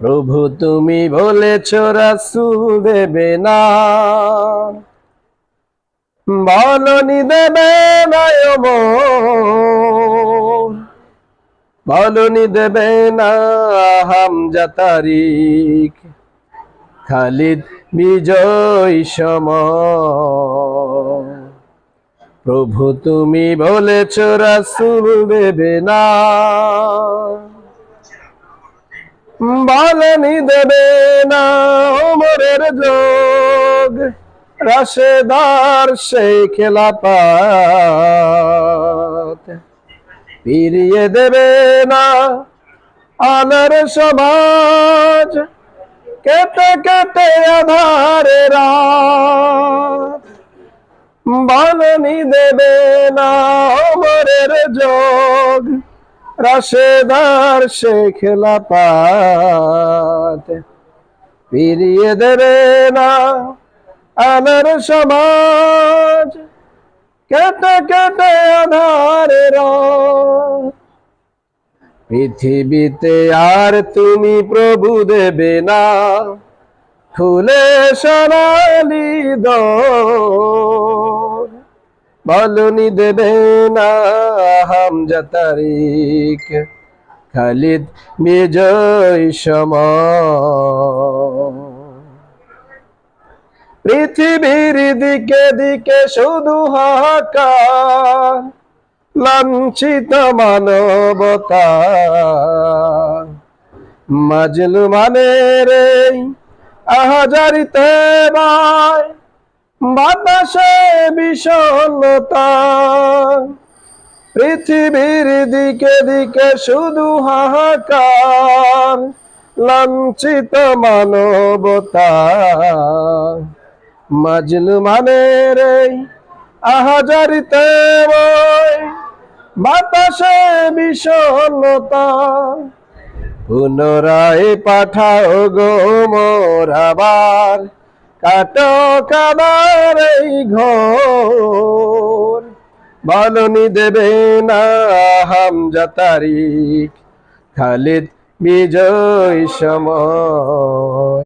প্রভু, তুমি বলেছ রাসুল দেবে না। বলনি দেবে। বলনি দেবে না হামজা তারিখ খালিদ বিজয় সম। প্রভু, তুমি বলেছ রাসুল দেবে না। বলেনি দেবে না ওমরের যোগ। রাশেদার সেই খেলাপাত। ফিরিয়ে দেবে না আনার সমাজ। কেটে কেটে আধারে রাত। বলেনি দেবে না ওমরের যোগ। রাশেদার সে খেলাপাত ফিরিয়ে দেবে না আনার সমাজ। কেটে কেটে আধারে পৃথিবীতে আর তুমি প্রভু দেবে না। খুলে সোনালি দোর বলনি দেবে না হামজা তারিখ খালিদ বিজয় সম পৃথিবীর দিকে দিকে শুধু হাহাকার, লাঞ্ছিত মানবতা। মাজলু মানে রে আহাজারিতে বাই বাতাসে বিষণ্ণতা পৃথিবীর দিকে দিকে শুধু হাহাকার, লাঞ্ছিত মানবতা। মাজলু মানে রে আহাজারিতে বাতাসে বিষণ্ণতা পুনরায় পাঠাও গো মোর আবার। কাটো কাবার এই ঘর। বলনি দেবে না হামজা তারিখ খালিদ বিজয় সম